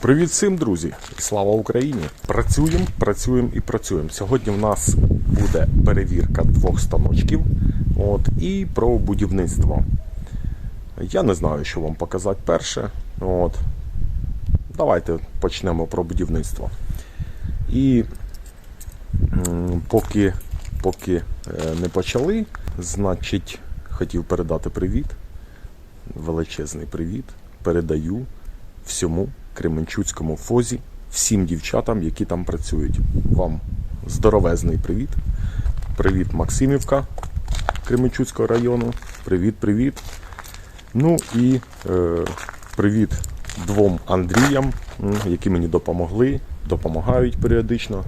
Привіт всім, друзі! Слава Україні! Працюємо, працюємо і працюємо. Сьогодні в нас буде перевірка двох станочків от, і про будівництво. Я не знаю, що вам показати перше. От. Давайте почнемо про будівництво. І поки, поки е, не почали, значить, хотів передати привіт. Величезний привіт. Передаю всьому Кременчуцькому фозі, всім дівчатам, які там працюють. Вам здоровезний привіт. Привіт, Максимівка Кременчуцького району. Привіт, привіт. Ну і е, привіт двом Андріям, які мені допомогли, допомагають періодично.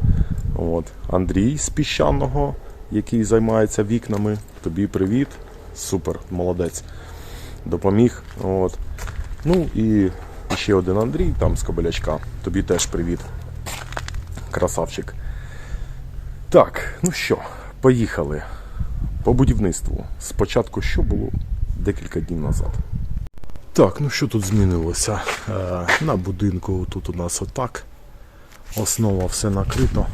От. Андрій з піщаного, який займається вікнами. Тобі привіт. Супер, молодець. Допоміг. От. Ну і ще один Андрій, там з Кобилячка. Тобі теж привіт. Красавчик. Так, ну що, поїхали. По будівництву. Спочатку що було декілька днів назад. Так, ну що тут змінилося? Е, на будинку тут у нас отак. Основа все накрито.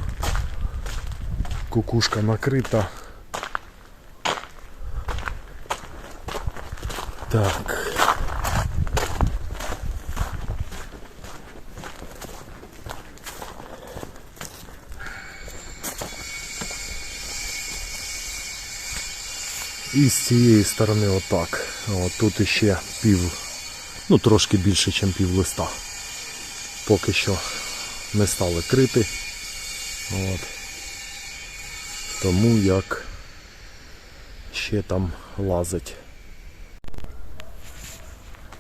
Кукушка накрита. Так. І з цієї сторони отак. От тут іще пів, ну трошки більше, ніж пів листа. Поки що не стали крити. От. Тому як ще там лазить.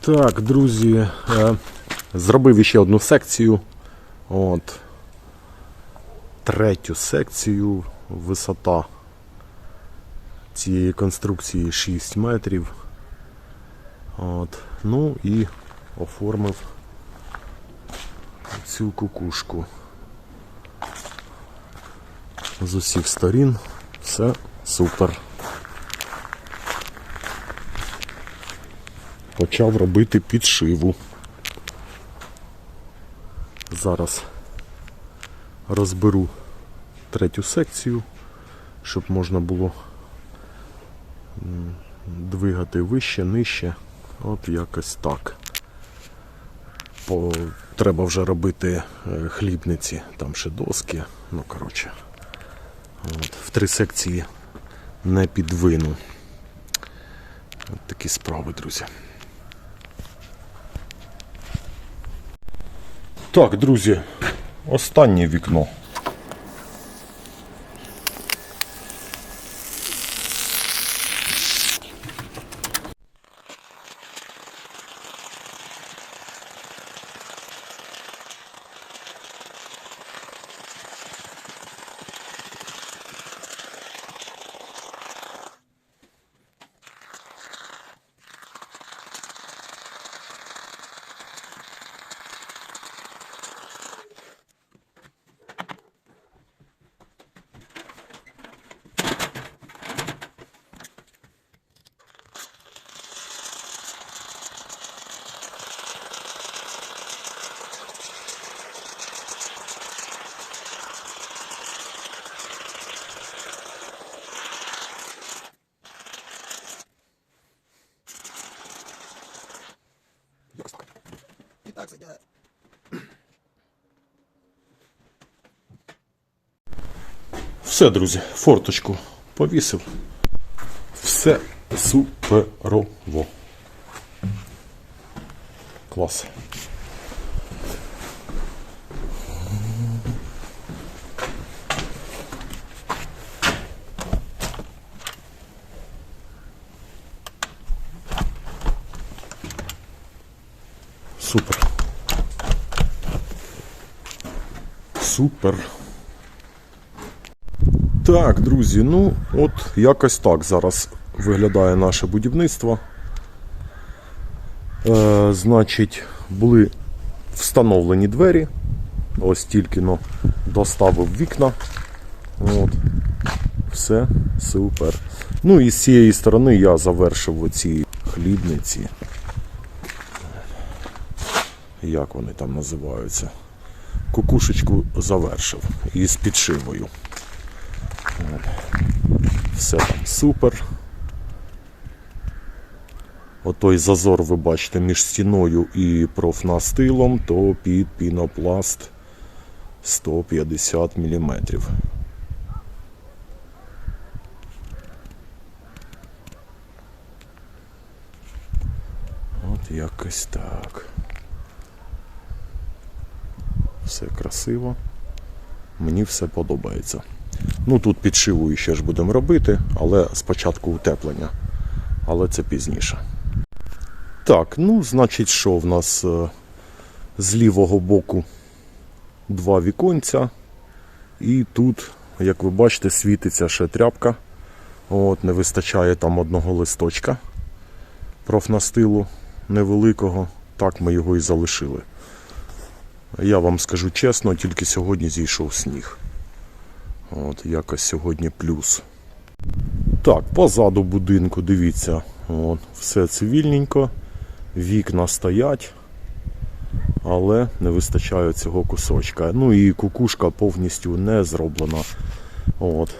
Так, друзі, е, зробив ще одну секцію. От. Третю секцію висота цієї конструкції 6 метрів. От. Ну і оформив цю кукушку. З усіх сторін все супер. Почав робити підшиву. Зараз розберу третю секцію, щоб можна було двигати вище, нижче. От якось так. По... Треба вже робити е, хлібниці, там ще доски. Ну, коротше. От. В три секції не підвину. От такі справи, друзі. Так, друзі, останнє вікно. Так сидять. Все, друзі, форточку повісив. Все суперово. Клас. Супер. Супер. Так, друзі, ну от якось так зараз виглядає наше будівництво. Е, значить, були встановлені двері. Ось тільки но доставив вікна. От. Все супер. Ну і з цієї сторони я завершив оці хлібниці. як вони там називаються. Кукушечку завершив із підшивою. Все там супер. Отой зазор, ви бачите, між стіною і профнастилом, то під пінопласт 150 мм. От якось так. Все красиво. Мені все подобається. Ну тут підшиву ще ж будемо робити, але спочатку утеплення. Але це пізніше. Так, ну, значить, що в нас е, з лівого боку два віконця. І тут, як ви бачите, світиться ще тряпка. От, не вистачає там одного листочка профнастилу невеликого. Так ми його і залишили. Я вам скажу чесно, тільки сьогодні зійшов сніг. От, якось сьогодні плюс. Так, позаду будинку, дивіться, от, все цивільненько, вікна стоять, але не вистачає цього кусочка. Ну і кукушка повністю не зроблена. От.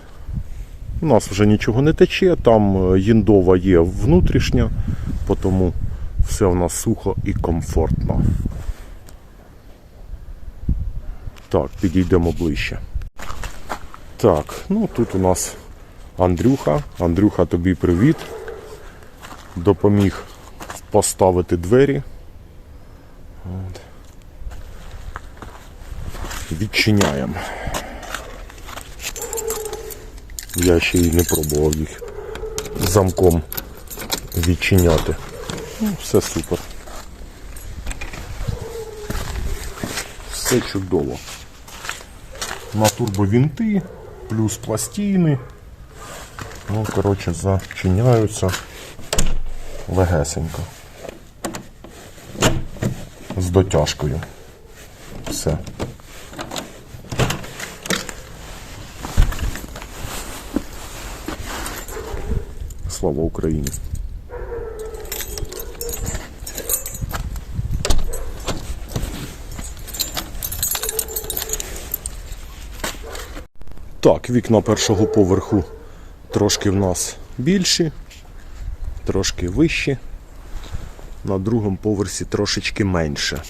У нас вже нічого не тече, там е, їндова є внутрішня, тому все у нас сухо і комфортно. Так, підійдемо ближче. Так, ну тут у нас Андрюха. Андрюха, тобі привіт. Допоміг поставити двері. От. Відчиняємо. Я ще й не пробував їх замком відчиняти. Ну, все супер. Все чудово. На турбовінти, плюс пластини. Ну, коротше, зачиняються легесенько. З дотяжкою. Все. Слава Україні! Так, вікна першого поверху трошки в нас більші, трошки вищі. На другому поверсі трошечки менше.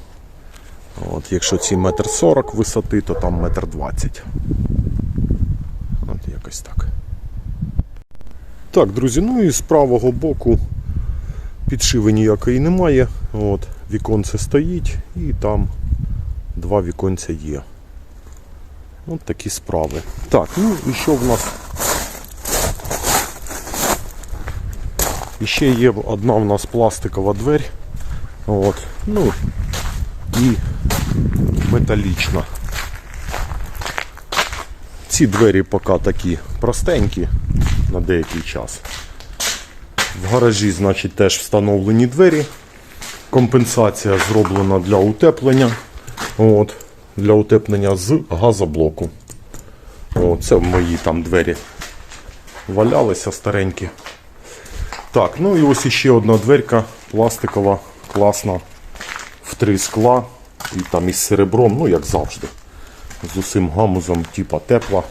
От, якщо ці метр сорок висоти, то там метр двадцять. От якось так. Так, друзі, ну і з правого боку підшиви ніякої немає. От, віконце стоїть і там два віконця є. От такі справи. Так, ну і що в нас? І ще є одна в нас пластикова дверь. От. Ну і металічна. Ці двері поки такі простенькі на деякий час. В гаражі, значить, теж встановлені двері. Компенсація зроблена для утеплення. От, для утеплення з газоблоку. О, це мої там двері валялися старенькі. Так, ну і ось іще одна дверка пластикова, класна, в три скла і там із серебром, ну як завжди. З усім гамузом, типа тепла.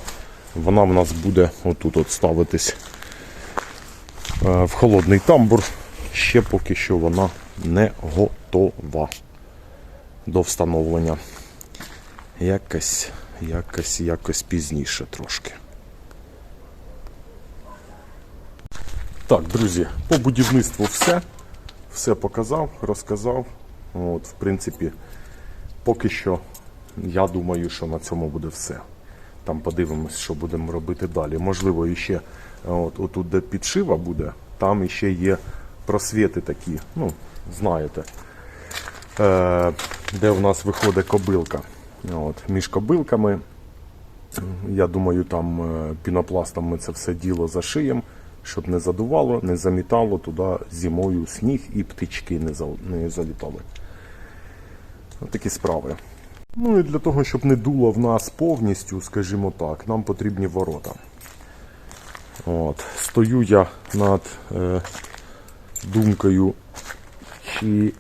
Вона в нас буде отут от ставитись е, в холодний тамбур. Ще поки що вона не готова до встановлення. Якось, якось, якось пізніше трошки. Так, друзі, по будівництву все. Все показав, розказав. От, В принципі, поки що я думаю, що на цьому буде все. Там подивимось, що будемо робити далі. Можливо, іще от, отут, де підшива буде, там іще є просвіти такі, ну, знаєте, е, де в нас виходить кобилка. От, між кобилками, я думаю, там е, пінопластом ми це все діло зашиємо, щоб не задувало, не замітало туди зимою сніг і птички не, за, не залітали. От такі справи. Ну і для того, щоб не дуло в нас повністю, скажімо так, нам потрібні ворота. От. Стою я над е, думкою, чи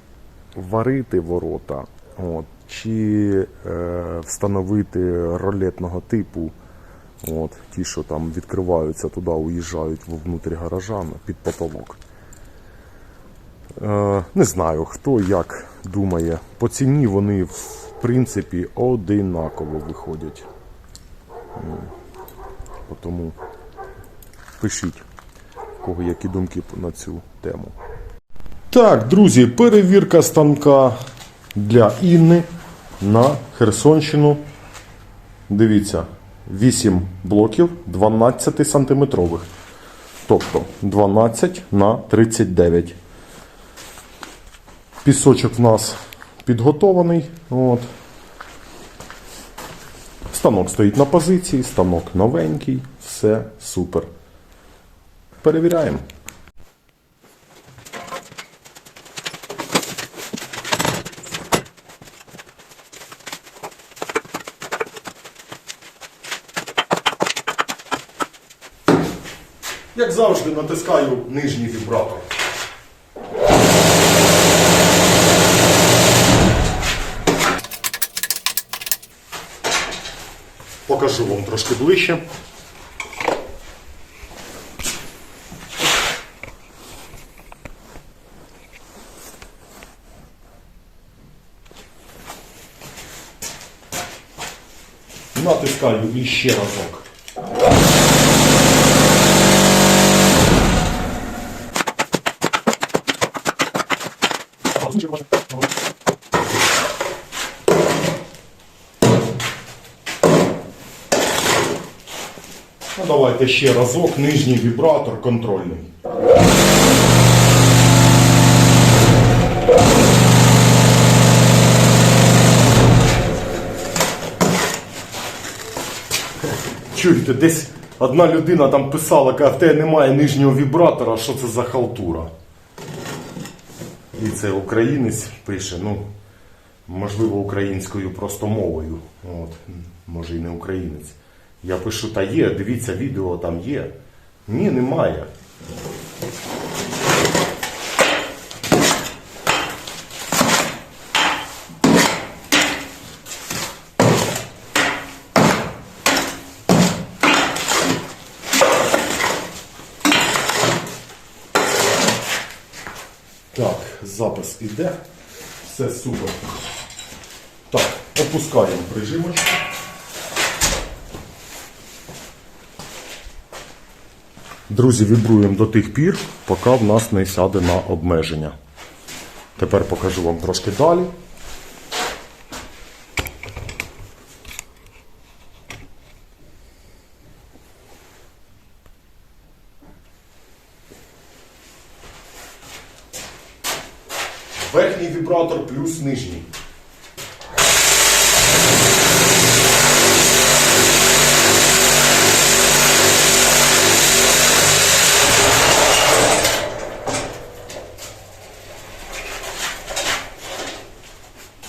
варити ворота, От, чи е, встановити ролетного типу, от, ті, що там відкриваються туди, уїжджають вовнутрь гаража під потолок. Е, не знаю, хто як думає. По ціні вони в принципі одинаково виходять. Тому пишіть, кого які думки на цю тему. Так, друзі, перевірка станка для Інни на Херсонщину. Дивіться, 8 блоків 12 сантиметрових. Тобто 12 на 39. Пісочок в нас підготований. От. Станок стоїть на позиції, станок новенький, все супер. Перевіряємо. Завжди, натискаю нижній вібратор. Покажу вам трошки ближче. Натискаю іще разок. Ну, давайте ще разок, нижній вібратор контрольний. Чуєте, десь одна людина там писала, каже, в тебе немає нижнього вібратора, що це за халтура? І це українець пише, ну, можливо, українською просто мовою. От, може і не українець. Я пишу, та є, дивіться, відео там є. Ні, немає. Так, запис іде. Все супер. Так, опускаємо прижимочку. Друзі, вібруємо до тих пір, поки в нас не сяде на обмеження. Тепер покажу вам трошки далі. Верхній вібратор плюс нижній.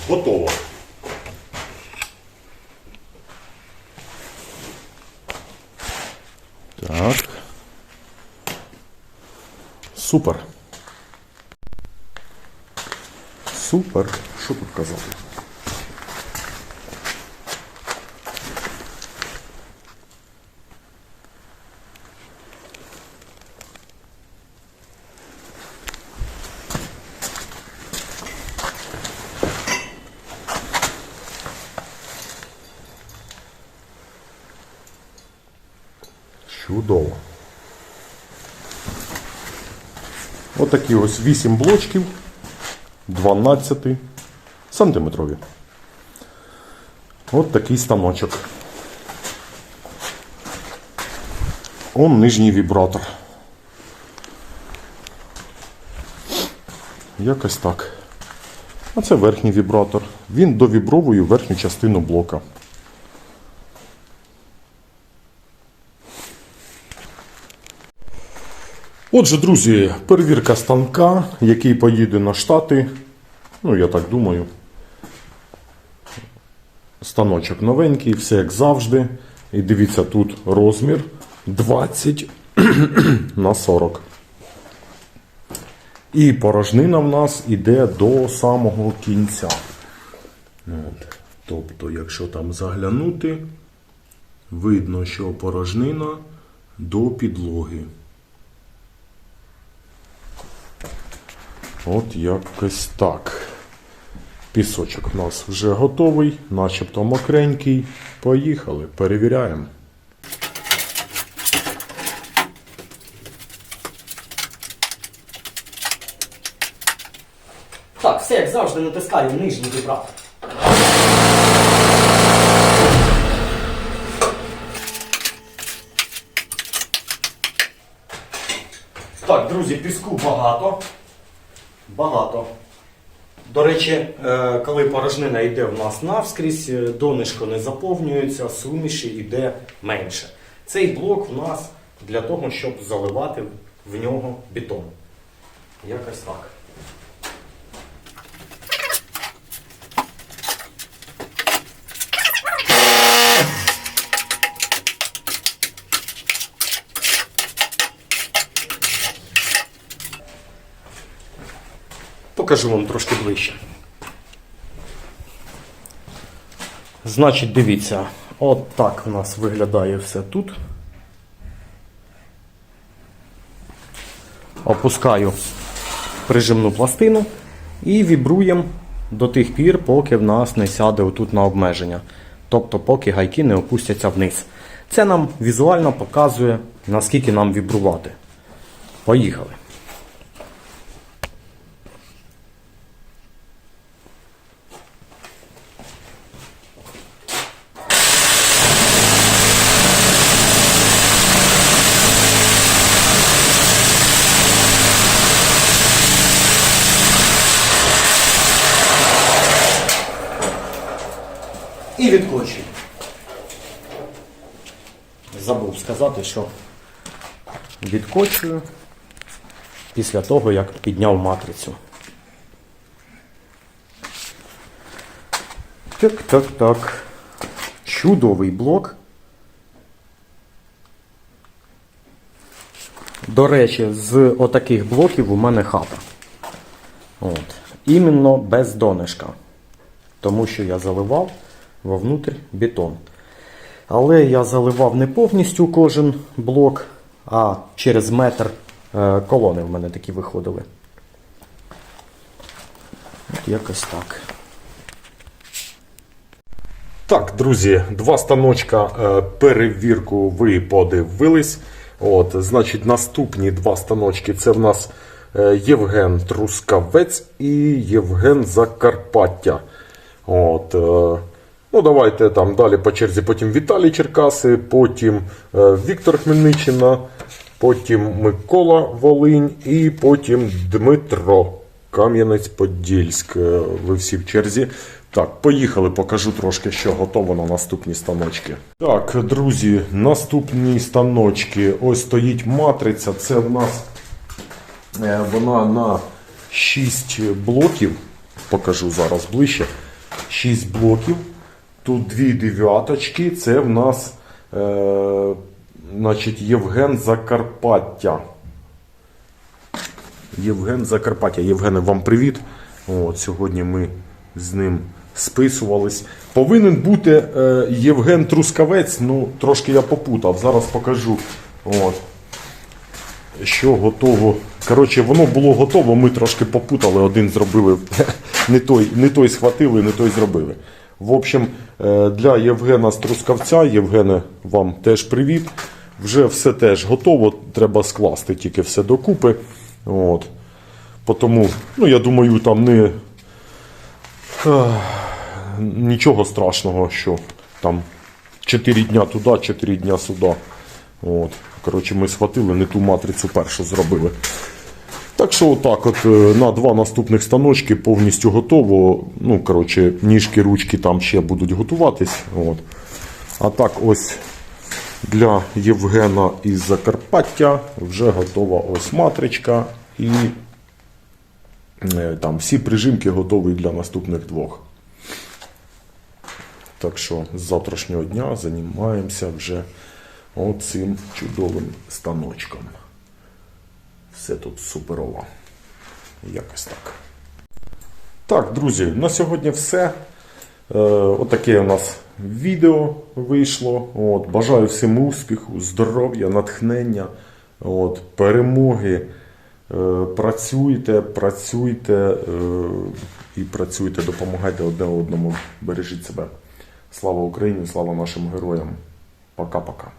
Готово. Так. Супер. Супер. Що тут казати? Чудово. Отакі ось 8 блочків 12 сантиметрові. От такий станочок. Он нижній вібратор. Якось так. А це верхній вібратор. Він довібровує верхню частину блока. Отже, друзі, перевірка станка, який поїде на штати. Ну, я так думаю. Станочок новенький, все як завжди. І дивіться, тут розмір 20 на 40. І порожнина в нас іде до самого кінця. От. Тобто, якщо там заглянути, видно, що порожнина до підлоги. От якось так. Пісочок у нас вже готовий, начебто мокренький. Поїхали, перевіряємо. Так, все як завжди натискаю нижній вібратор. Так, друзі, піску багато. Багато. До речі, е, коли порожнина йде в нас навскрізь, е, донишко не заповнюється, суміші йде менше. Цей блок в нас для того, щоб заливати в нього бетон. Якось так. Покажу вам трошки ближче. Значить, дивіться, от так в нас виглядає все тут. Опускаю прижимну пластину і вібруємо до тих пір, поки в нас не сяде отут на обмеження. Тобто, поки гайки не опустяться вниз. Це нам візуально показує, наскільки нам вібрувати. Поїхали. І відкочую. Забув сказати, що відкочую після того, як підняв матрицю. Так, так, так. Чудовий блок. До речі, з отаких блоків у мене хата. От. Іменно без донишка тому що я заливав вовнутрь бетон. Але я заливав не повністю кожен блок, а через метр е, колони в мене такі виходили. От якось так. Так, друзі, два станочка е, перевірку ви подивились. От, значить, наступні два станочки це в нас е, Євген Трускавець і Євген Закарпаття. От, ну, давайте там далі по черзі. Потім Віталій Черкаси, потім е, Віктор Хмельниччина, потім Микола Волинь і потім Дмитро Кам'янець-Подільськ. Е, Ви всі в черзі. Так, поїхали, покажу трошки, що готово на наступні станочки. Так, друзі, наступні станочки. Ось стоїть матриця. Це в нас е, вона на 6 блоків. Покажу зараз ближче. 6 блоків. Тут дві дев'яточки. Це в нас е, значить, Євген Закарпаття. Євген Закарпаття. Євгене, вам привіт. От, сьогодні ми з ним списувались. Повинен бути е, Євген Трускавець, ну трошки я попутав. Зараз покажу. От. Що готово. Коротше, воно було готово, ми трошки попутали, один зробили. Не той, не той схватили, не той зробили. В общем, е, для Євгена з Трускавця, Євгене, вам теж привіт. Вже все теж готово, треба скласти тільки все докупи. От. Тому, ну, я думаю, там не нічого страшного, що там 4 дня туди, 4 дня сюди. От. Коротше, ми схватили, не ту матрицю першу зробили. Так що отак от е, на два наступних станочки повністю готово. Ну, коротше, ніжки, ручки там ще будуть готуватись. От. А так ось для Євгена із Закарпаття вже готова ось матричка і е, там всі прижимки готові для наступних двох. Так що з завтрашнього дня займаємося вже оцим чудовим станочком. Все тут суперово. Якось так. Так, друзі, на сьогодні все. Е, отаке у нас відео вийшло. От, бажаю всім успіху, здоров'я, натхнення, от, перемоги. Е, працюйте, працюйте е, і працюйте, допомагайте одне одному, бережіть себе. Слава Україні, слава нашим героям. Пока-пока.